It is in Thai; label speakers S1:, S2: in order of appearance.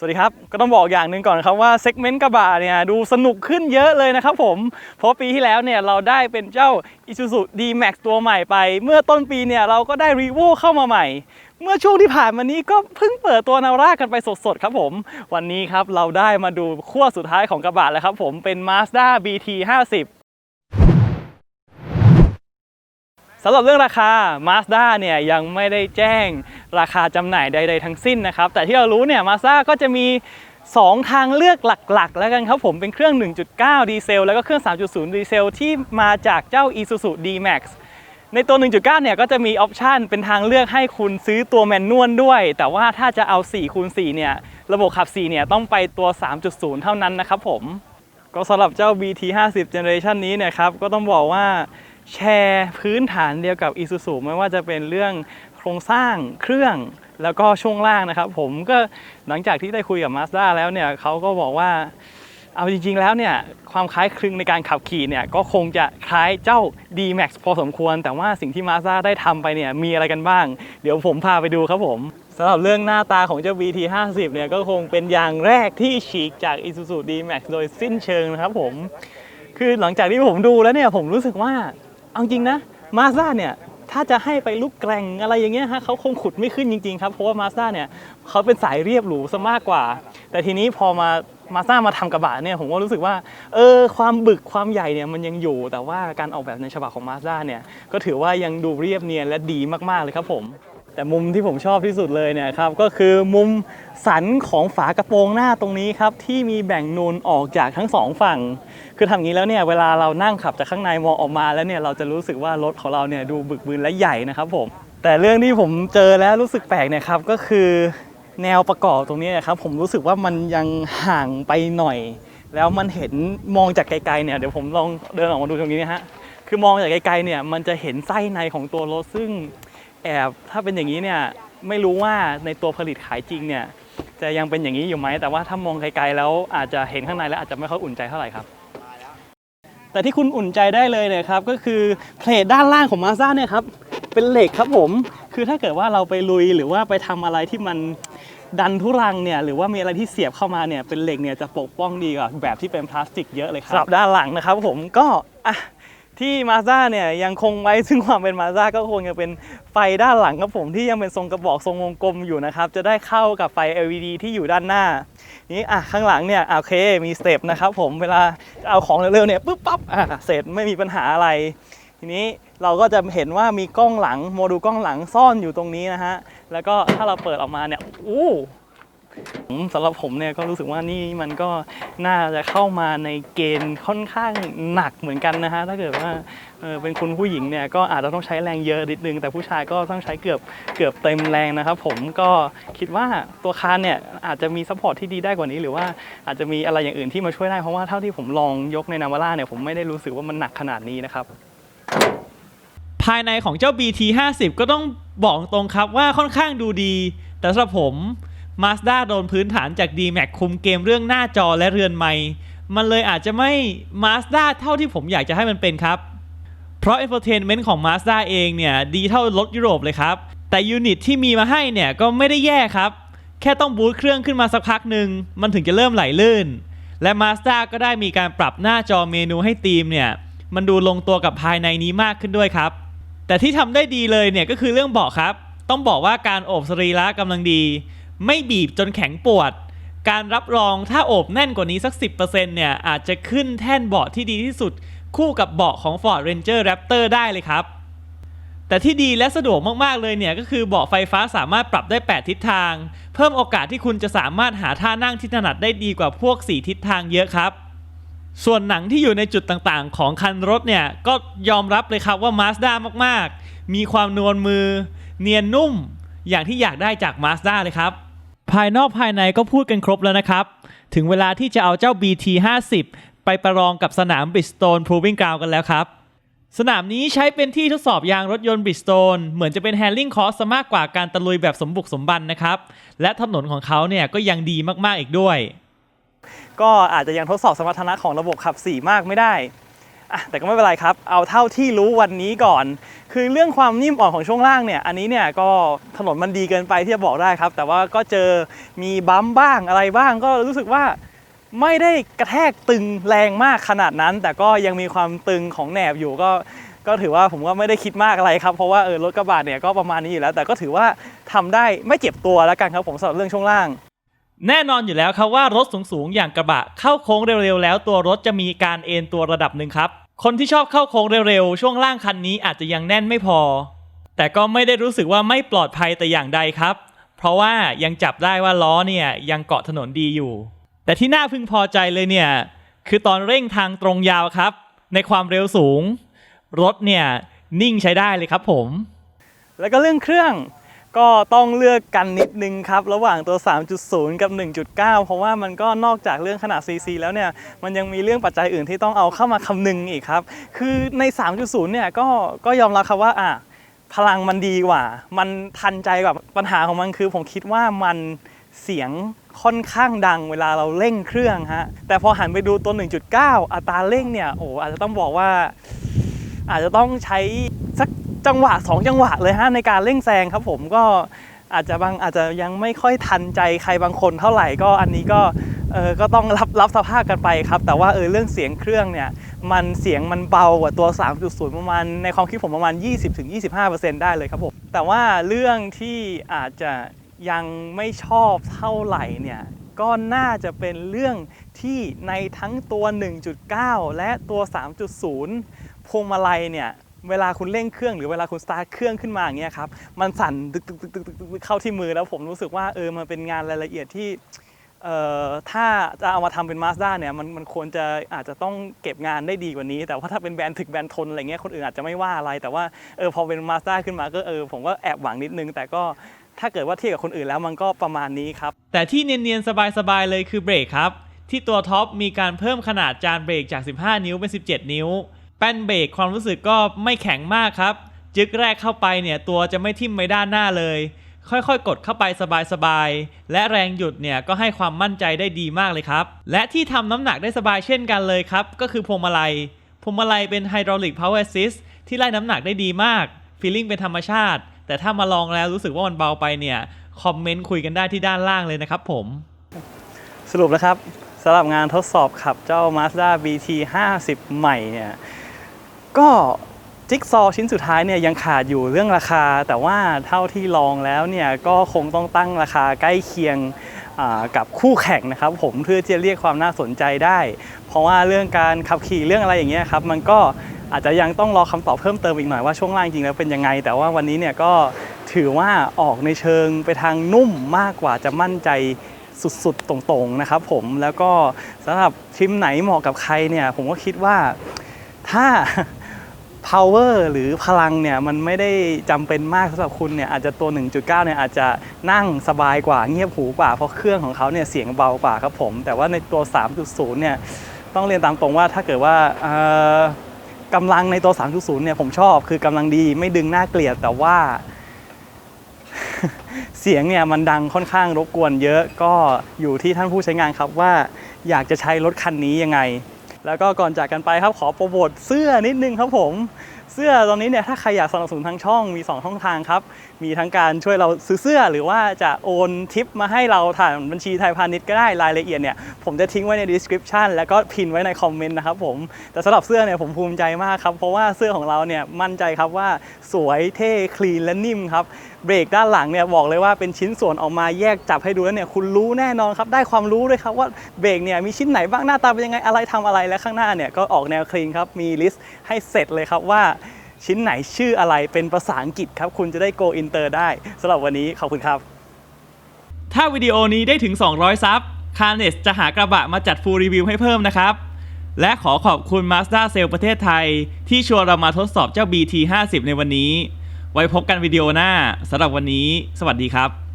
S1: สวัสดีครับ ก็ต้องบอกอย่างหนึ่งก่อนครับว่าเซกเมนต์กระบะเนี่ยดูสนุกขึ้นเยอะเลยนะครับผม เพราะปีที่แล้วเนี่ยเราได้เป็นเจ้า Isuzu D-Max ตัวใหม่ไป เมื่อต้นปีเนี่ยเราก็ได้ r e v o เข้ามาใหม่ เมื่อช่วงที่ผ่านมานี้ก็เพิ่งเปิดตัวนาร่ากันไปสดๆครับผม วันนี้ครับเราได้มาดูขั้วสุดท้ายของกระบะแล้วครับผมเป็น Mazda BT 50 สำหรับเรื่องราคา Mazda เนี่ยยังไม่ได้แจ้งราคาจำหน่ายใด ๆ ทั้งสิ้นนะครับ แต่ที่เรารู้เนี่ย Mazda ก็จะมี 2 ทางเลือกหลัก ๆ แล้วกันครับผมเป็นเครื่อง 1.9 ดีเซล แล้วก็เครื่อง 3.0 ดีเซล ที่มาจากเจ้า Isuzu D-Max ในตัว 1.9 เนี่ยก็จะมีออปชันเป็นทางเลือกให้คุณซื้อตัวแมนนวลด้วย แต่ว่าถ้าจะเอา4คูณ4เนี่ยระบบขับ 4 เนี่ยต้องไปตัว 3.0 เท่านั้นนะครับผม ก็สำหรับเจ้า BT 50 Generation นี้เนี่ยครับก็ต้องบอกว่า แชร์พื้นฐานเดียวกับ Isuzu ไม่ว่าจะเป็นเรื่องโครงสร้างเครื่องแล้วก็ช่วงล่างนะครับ ผมก็หลังจากที่ได้คุยกับ Mazda แล้วเนี่ยเขาก็บอกว่าเอาจริง ๆ แล้วเนี่ยความคล้ายคลึงในการขับขี่เนี่ยก็คงจะคล้ายเจ้า D-Max พอสมควร แต่ว่าสิ่งที่ Mazda ได้ทำไปเนี่ยมีอะไรกันบ้าง เดี๋ยวผมพาไปดูครับผมสำหรับเรื่องหน้าตาของเจ้า BT 50 เนี่ยก็คงเป็นอย่างแรกที่ฉีกจาก Isuzu D-Max โดยสิ้นเชิงนะครับผม คือหลังจากที่ผมดูแล้วเนี่ยผมรู้สึกว่า เอาจริงนะมาซ่าเนี่ยถ้าจะให้ไปลุกแกร่งอะไรอย่างเงี้ยฮะเขาคงขุดไม่ขึ้นจริงๆครับเพราะว่ามาซ่าเนี่ยเขาเป็นสายเรียบหรูซะมากกว่า แต่ทีนี้พอมามาซ่ามาทำกระบะเนี่ยผมก็รู้สึกว่าเออความบึกความใหญ่เนี่ยมันยังอยู่ แต่ว่าการออกแบบในฉบับของมาซ่าเนี่ยก็ถือว่ายังดูเรียบเนียนและดีมากๆเลยครับผม แต่มุมที่ผมชอบที่สุดเลยเนี่ยครับก็คือมุมสันของฝากระโปรงหน้าตรงนี้ครับที่มีแบ่งนูนออกจากทั้งสองฝั่ง คือทำอย่างนี้แล้วเนี่ยเวลาเรานั่งขับจากข้างในมองออกมาแล้วเนี่ยเราจะรู้สึกว่ารถของเราเนี่ยดูบึกบึนและใหญ่นะครับผมแต่เรื่องที่ผมเจอแล้วรู้สึกแปลกเนี่ยครับก็คือแนวประกอบตรงนี้นะครับผมรู้สึกว่ามันยังห่างไปหน่อย แล้วมันเห็นมองจากไกลๆเนี่ยเดี๋ยวผมลองเดินออกมาดูตรงนี้นะฮะคือมองจากไกลๆเนี่ยมันจะเห็นไส้ในของตัวรถซึ่ง แอบถ้าเป็นอย่างนี้เนี่ยไม่รู้ว่าในตัวผลิตขายจริงเนี่ยจะยังเป็นอย่างนี้อยู่ไหม แต่ว่าถ้ามองไกลๆแล้วอาจจะเห็นข้างในแล้วอาจจะไม่ค่อยอุ่นใจเท่าไหร่ครับแต่ที่คุณอุ่นใจได้เลยเนี่ยครับก็คือเพลทด้านล่างของมาซ่าเนี่ยครับเป็นเหล็กครับผม คือถ้าเกิดว่าเราไปลุยหรือว่าไปทำอะไรที่มันดันทุรังเนี่ยหรือว่ามีอะไรที่เสียบเข้ามาเนี่ยเป็นเหล็กเนี่ยจะปกป้องดีกว่าแบบที่เป็นพลาสติกเยอะเลยครับด้านหลังนะครับผมก็อะ ที่มาซ่าเนี่ยยังคงไว้ซึ่งความเป็นมาซ่าก็คงจะเป็นไฟด้านหลังครับผมที่ยังเป็นทรงกระบอกทรงวงกลมอยู่นะครับ จะได้เข้ากับไฟ LED ที่อยู่ด้านหน้า นี่อะข้างหลังเนี่ยโอเคมีสเต็ปนะครับผมเวลาเอาของเร็วๆเนี่ยปุ๊บปั๊บอะเสร็จไม่มีปัญหาอะไร ทีนี้เราก็จะเห็นว่ามีกล้องหลังโมดูลกล้องหลังซ่อนอยู่ตรงนี้นะฮะแล้วก็ถ้าเราเปิดออกมาเนี่ยอู้ สำหรับผมเนี่ยก็รู้สึกว่านี่มันก็น่าจะเข้ามาในเกณฑ์ค่อนข้างหนักเหมือนกันนะฮะถ้าเกิดว่าเเป็นคุณผู้หญิงเนี่ยก็อาจจะต้องใช้แรงเยอะนิดนึง แต่ผู้ชายก็ต้องใช้เกือบเกือบเต็มแรงนะครับผมก็คิดว่าตัวคานเนี่ยอาจจะมีซัพพอร์ตที่ดีได้กว่านี้หรือว่าอาจจะมีอะไรอย่างอื่นที่มาช่วยได้เพราะว่าเท่าที่ผมลองยกในนาวาร่าเนี่ยผมไม่ได้รู้สึกว่ามันหนักขนาดนี้นะครับ
S2: ภายในของเจ้า BT 50ก็ต้องบอกตรงครับว่าค่อนข้างดูดี แต่สำหรับผม Mazda โดนพื้นฐานจาก D-Max คุมเกมเรื่องหน้าจอและเรือนไมค์มันเลยอาจจะไม่ Mazda เท่าที่ผมอยากจะให้มันเป็นครับ เพราะ Infotainment ของ Mazda เองเนี่ย ดีเท่ารถยุโรปเลยครับ แต่ยูนิตที่มีมาให้เนี่ยก็ไม่ได้แย่ครับ แค่ต้องบูตเครื่องขึ้นมาสักพักหนึ่งมันถึงจะเริ่มไหลลื่น และ Mazda ก็ได้มีการปรับหน้าจอเมนูให้ธีมเนี่ยมันดูลงตัวกับภายในนี้มากขึ้นด้วยครับ แต่ที่ทำได้ดีเลยเนี่ยก็คือเรื่องเบาะครับ ต้องบอกว่าการโอบสรีระกำลังดี ไม่บีบจนแข็งปวด การรับรองถ้าโอบแน่นกว่านี้สัก 10%เนี่ย อาจจะขึ้นแท่นเบาะที่ดีที่สุด คู่กับเบาะของ Ford Ranger Raptor ได้เลยครับ แต่ที่ดีและสะดวกมาก ๆ เลยเนี่ย ก็คือเบาะไฟฟ้าสามารถปรับได้ 8 ทิศทาง เพิ่มโอกาสที่คุณจะสามารถหาท่านั่งที่ถนัดได้ดีกว่าพวก 4 ทิศทางเยอะครับส่วนหนังที่อยู่ในจุดต่างๆ ของคันรถเนี่ย ก็ยอมรับเลยครับว่า Mazda มากๆ มีความนวลมือ เนียนนุ่ม อย่างที่อยากได้จาก Mazda เลยครับ ภายนอกภายในก็พูดกันครบแล้วนะครับ ถึงเวลาที่จะเอาเจ้า BT 50 ไปประลองกับสนาม Bridgestone Proving Ground กันแล้วครับ สนามนี้ใช้เป็นที่ทดสอบยางรถยนต์ Bridgestone เหมือนจะเป็น handling cost มากกว่าการตะลุยแบบสมบุกสมบันนะครับ และถนนของเขาเนี่ยก็ยังดีมากๆอีกด้วย
S1: ก็อาจจะยังทดสอบสมรรถนะของระบบขับ 4 มากไม่ได้ แต่ก็ไม่เป็นไรครับ เอาเท่าที่รู้วันนี้ก่อน คือเรื่องความนิ่มอ่อนของช่วงล่างเนี่ย อันนี้เนี่ยก็ถนนมันดีเกินไปที่จะบอกได้ครับ แต่ว่าก็เจอมีบัมบ้างอะไรบ้างก็รู้สึกว่าไม่ได้กระแทกตึงแรงมากขนาดนั้น แต่ก็ยังมีความตึงของแหนบอยู่ก็ก็ถือว่าผมก็ไม่ได้คิดมากอะไรครับ เพราะว่าเออรถกระบะเนี่ยก็ประมาณนี้อยู่แล้ว แต่ก็ถือว่าทำได้ไม่เจ็บตัวแล้วกันครับผมสำหรับเรื่องช่วงล่าง
S2: แน่นอนอยู่แล้วครับว่ารถสูงๆอย่างกระบะเข้าโค้งเร็วๆแล้วตัวรถจะมีการเอนตัวระดับหนึ่งครับ คนที่ชอบเข้าโค้งเร็วๆช่วงล่างคันนี้อาจจะยังแน่นไม่พอ แต่ก็ไม่ได้รู้สึกว่าไม่ปลอดภัยแต่อย่างใดครับ เพราะว่ายังจับได้ว่าล้อเนี่ยยังเกาะถนนดีอยู่ แต่ที่น่าพึงพอใจเลยเนี่ยคือตอนเร่งทางตรงยาวครับ ในความเร็วสูง รถเนี่ยนิ่งใช้ได้เลยครับผม
S1: แล้วก็เรื่องเครื่อง ก็ต้องเลือกกันนิดนึงครับ ระหว่างตัว 3.0 กับ 1.9 เพราะว่ามันก็นอกจากเรื่องขนาด CC แล้วเนี่ย มันยังมีเรื่องปัจจัยอื่นที่ต้องเอาเข้ามาคำนึงอีกครับ คือใน 3.0 เนี่ยก็ก็ยอมรับครับว่าอะพลังมันดีกว่า มันทันใจกว่าปัญหาของมันคือ ผมคิดว่ามันเสียงค่อนข้างดังเวลาเราเร่งเครื่องฮะ แต่พอหันไปดูตัว 1.9 อัตราเร่งเนี่ย โอ้อาจจะต้องบอกว่า อาจจะต้องใช้สัก จังหวะ 2 จังหวะเลยฮะในการเร่งแซงครับผมก็อาจจะบางอาจจะยังไม่ค่อยทันใจใครบางคนเท่าไหร่ก็อันนี้ก็เออก็ต้องรับรับสภาพกันไปครับ แต่ว่าเออเรื่องเสียงเครื่องเนี่ยมันเสียงมันเบากว่าตัว 3.0 ประมาณในความคิดผมประมาณ 20-25%ได้เลยครับผมแต่ว่าเรื่องที่อาจจะยังไม่ชอบเท่าไหร่เนี่ยก็น่าจะเป็นเรื่องที่ในทั้งตัว 1.9 และตัว 3.0 พวงมาลัยเนี่ย เวลาคุณเร่งเครื่องหรือเวลาคุณสตาร์ทเครื่องขึ้นมาอย่างเงี้ยครับมันสั่นตึกตึกตึกตึกตึกเข้าที่มือแล้วผมรู้สึกว่าเออมันเป็นงานรายละเอียดที่เอ่อถ้าจะเอามาทำเป็น Mazda เนี่ยมันมันควรจะอาจจะต้องเก็บงานได้ดีกว่านี้ แต่ว่าถ้าเป็นแบรนด์ถึกแบรนด์ทนอะไรเงี้ยคนอื่นอาจจะไม่ว่าอะไร แต่ว่าเออพอเป็น Mazda ขึ้นมาก็เออผมก็แอบหวังนิดนึง แต่ก็ถ้าเกิดว่าเทียบกับคนอื่นแล้วมันก็ประมาณนี้ครับ
S2: แต่ที่เนียนๆ สบายๆ เลยคือเบรกครับ ที่ตัวท็อปมีการเพิ่มขนาดจานเบรกจาก 15 นิ้วเป็น 17 นิ้ว แป้นเบรกความรู้สึกก็ไม่แข็งมากครับ จึกแรกเข้าไปเนี่ยตัวจะไม่ทิ่มไปด้านหน้าเลย ค่อยๆ กดเข้าไปสบายๆ และแรงหยุดเนี่ยก็ให้ความมั่นใจได้ดีมากเลยครับ และที่ทำน้ำหนักได้สบายเช่นกันเลยครับ ก็คือพวงมาลัย พวงมาลัยเป็นไฮดรอลิกพาวเวอร์ซิสที่ไล่น้ำหนักได้ดีมากฟีลลิ่งเป็นธรรมชาติ แต่ถ้ามาลองแล้วรู้สึกว่ามันเบาไปเนี่ยคอมเมนต์คุยกันได้ที่ด้านล่างเลยนะครับผม
S1: สรุปแล้วครับสำหรับงานทดสอบขับเจ้า Mazda BT 50 ใหม่เนี่ย ก็จิ๊กซอว์ชิ้นสุดท้ายเนี่ยยังขาดอยู่เรื่องราคา แต่ว่าเท่าที่ลองแล้วเนี่ยก็คงต้องตั้งราคาใกล้เคียงกับคู่แข่งนะครับ ผมเพื่อที่จะเรียกความน่าสนใจได้ เพราะว่าเรื่องการขับขี่เรื่องอะไรอย่างเงี้ยครับมันก็อาจจะยังต้องรอคำตอบเพิ่มเติมอีกหน่อยว่าช่วงล่างจริงแล้วเป็นยังไง แต่ว่าวันนี้เนี่ยก็ถือว่าออกในเชิงไปทางนุ่มมากกว่าจะมั่นใจสุดๆตรงๆนะครับผมแล้วก็สำหรับทริมไหนเหมาะกับใครเนี่ยผมก็คิดว่าถ้า power หรือพลังเนี่ยมันไม่ได้จำเป็นมากสำหรับคุณเนี่ยอาจจะตัว 1.9 เนี่ยอาจจะนั่งสบายกว่าเงียบหูกว่า เพราะเครื่องของเขาเนี่ยเสียงเบากว่าครับผม แต่ว่าในตัว 3.0 เนี่ยต้องเรียนตามตรงว่าถ้าเกิดว่ากำลังในตัว 3.0 เนี่ยผมชอบคือกำลังดีไม่ดึงหน่าเกลียดแต่ว่า เสียงเนี่ยมันดังค่อนข้างรบกวนเยอะก็อยู่ที่ท่านผู้ใช้งานครับว่าอยากจะใช้รถคันนี้ยังไงแล้วก็ก่อนจากกันไปครับขอโปรโมทเสื้อนิดนึงครับผม สื้อตอนนี้เนี่ยถ้าใครอยากสนับสนุนทางช่องมี 2 ช่องทางครับ มีทั้งการช่วยเราซื้อเสื้อหรือว่าจะโอนทิปมาให้เราผ่านบัญชีไทยพาณิชย์ก็ได้รายละเอียดเนี่ยผมจะทิ้งไว้ใน description แล้วก็พินไว้ในคอมเมนต์นะครับผมแต่สำหรับเสื้อเนี่ยผมภูมิใจมากครับ เพราะว่าเสื้อของเราเนี่ยมั่นใจครับว่าสวยเท่คลีนและนิ่มครับเบรกด้านหลังเนี่ยบอกเลยว่าเป็นชิ้นส่วนออกมาแยกจับให้ดูแล้วเนี่ยคุณรู้แน่นอนครับได้ความรู้ด้วยครับว่าเบรกเนี่ยมีชิ้นไหนบ้างหน้าตาเป็นยังไงอะไรทำอะไรและข้างหน้าเนี่ยก็ออกแนวคลีนครับมีลิสต์ให้เสร็จเลยครับว่า ชิ้นไหนชื่ออะไรเป็นภาษาอังกฤษครับคุณจะได้ go inter ได้สำหรับวันนี้ขอบคุณครับ
S2: ถ้าวิดีโอนี้ได้ถึง 200 ซับคา r เนสจะหากระบะมาจัดฟูลรีวิวให้เพิ่มนะครับ และขอขอบคุณ Mazda s a l e ประเทศไทย ที่ชวนเรามาทดสอบเจ้า BT 50 ในวันนี้ ไว้พบกันวิดีโอหน้าสำหรับวันนี้ สวัสดีครับ